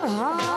啊。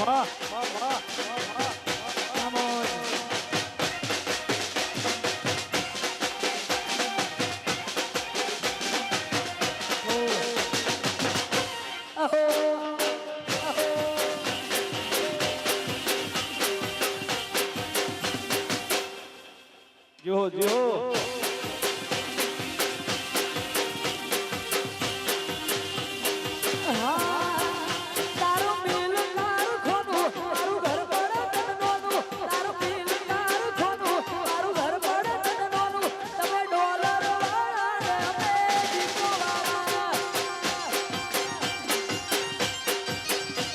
va, va, va, Vamos. Oh. Ajo. Ajo. Yo, yo.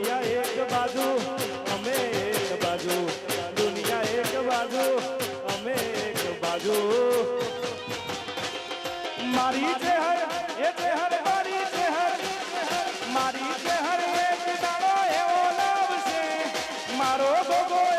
એક બાજુ અમે એક બાજુ. મારી ચહેર મારી ચહેર. મારો ભોગો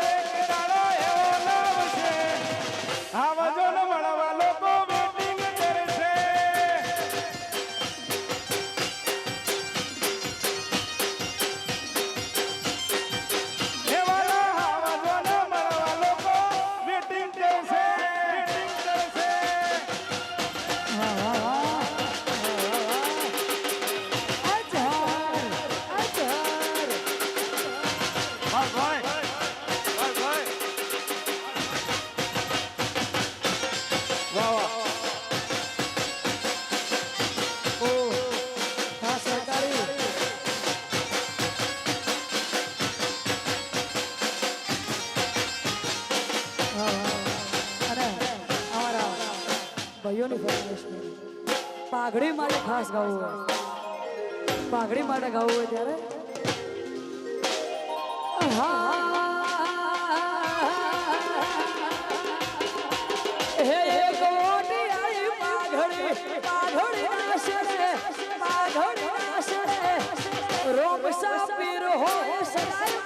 વૈષ્ણવનું ફળ વૈષ્ણવ પાઘડી માટે ખાસ ગાવું હોય. પાઘડી માટે ગાવું હોય ત્યારે? હા. રોમ સા પીર હો સરાય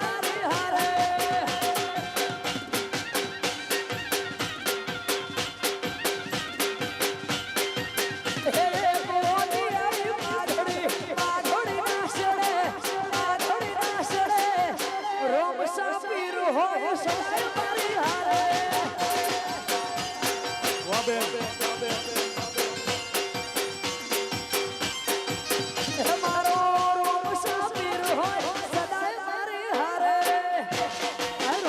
મુસાફિર હોય સફર પરિહારે વાહ બેન